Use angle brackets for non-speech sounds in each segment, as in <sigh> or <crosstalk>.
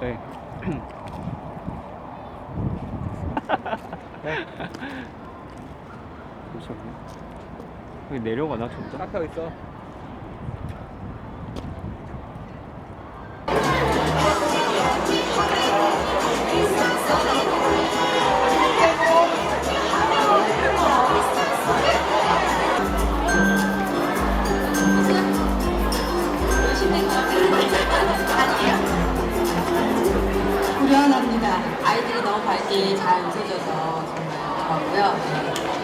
네. 잠시만요. <laughs> <laughs> 여기 내려가나 좀 더? 깎여 있어. 아이들이 너무 밝게 잘 웃어줘서 정말 고마고요.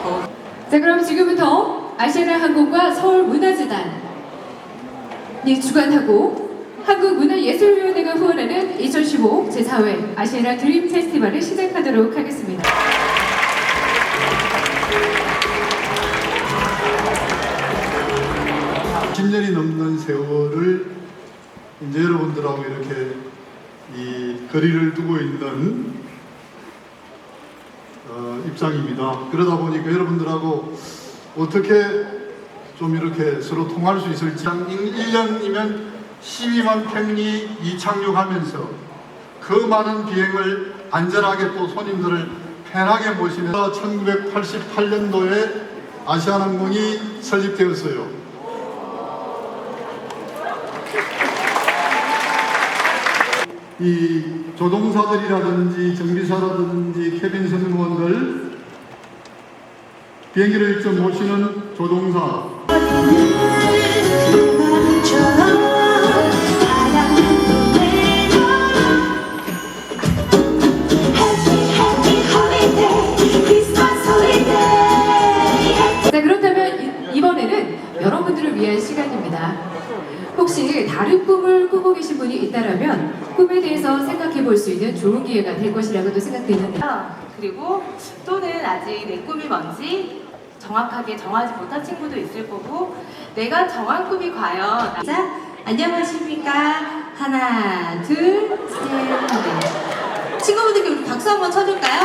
네, 자 그럼 지금부터 아시아나 항공과 서울문화재단이 주관하고 한국문화예술위원회가 후원하는 2015 제4회 아시아나 드림 페스티벌을 시작하도록 하겠습니다. 십 년이 넘는 세월을 이제 여러분들하고 이렇게 이 거리를 두고 있는 어, 입장입니다. 그러다 보니까 여러분들하고 어떻게 좀 이렇게 서로 통할 수 있을지 1년이면 12만 평이 이착륙하면서 그 많은 비행을 안전하게 또 손님들을 편하게 모시면서 1988년도에 아시아항공이 설립되었어요. 이 조종사들이라든지 정비사라든지 캐빈 승무원들 비행기를 직접 모시는 조종사 자 그렇다면 이- 이번에는 여러분들을 위한 시간입니다. 혹시 다른 꿈을 꾸고 계신 분이 있다라면 꿈에 대해서 생각해 볼 수 있는 좋은 기회가 될 것이라고도 생각되는데 그리고 또는 아직 내 꿈이 뭔지 정확하게 정하지 못한 친구도 있을 거고 내가 정한 꿈이 과연 자 안녕하십니까? 하나 둘셋넷 친구분들께 우리 박수 한번 쳐줄까요?